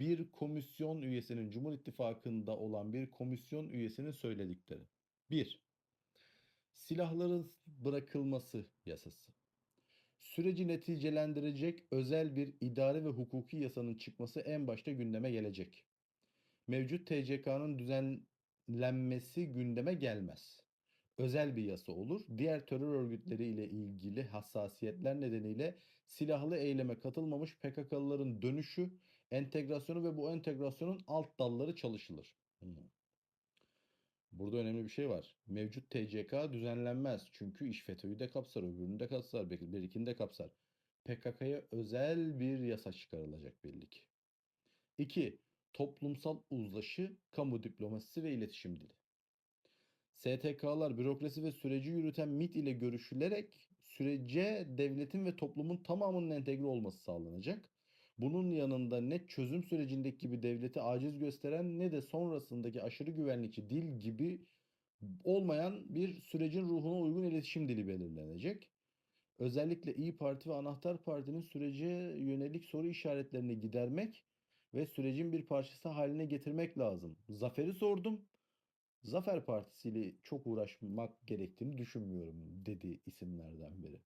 bir komisyon üyesinin Cumhur İttifakı'nda olan bir komisyon üyesinin söyledikleri. 1. Silahların bırakılması yasası. Süreci neticelendirecek özel bir idare ve hukuki yasanın çıkması en başta gündeme gelecek. Mevcut TCK'nın düzenlenmesi gündeme gelmez. Özel bir yasa olur. Diğer terör örgütleri ile ilgili hassasiyetler nedeniyle silahlı eyleme katılmamış PKK'lıların dönüşü, entegrasyonu ve bu entegrasyonun alt dalları çalışılır. Hmm. Burada önemli bir şey var. Mevcut TCK düzenlenmez. Çünkü iş FETÖ'yü de kapsar, öbürünü de kapsar, birikini de kapsar. PKK'ya özel bir yasa çıkarılacak belli ki. 2. Toplumsal uzlaşı, kamu diplomasisi ve iletişim dili. STK'lar bürokrasi ve süreci yürüten MİT ile görüşülerek sürece devletin ve toplumun tamamının entegre olması sağlanacak. Bunun yanında ne çözüm sürecindeki gibi devleti aciz gösteren ne de sonrasındaki aşırı güvenlikçi dil gibi olmayan bir sürecin ruhuna uygun iletişim dili belirlenecek. Özellikle İyi Parti ve Anahtar Parti'nin sürece yönelik soru işaretlerini gidermek ve sürecin bir parçası haline getirmek lazım. Zafer'i sordum. Zafer Partisi ile çok uğraşmak gerektiğini düşünmüyorum dedi isimlerden biri.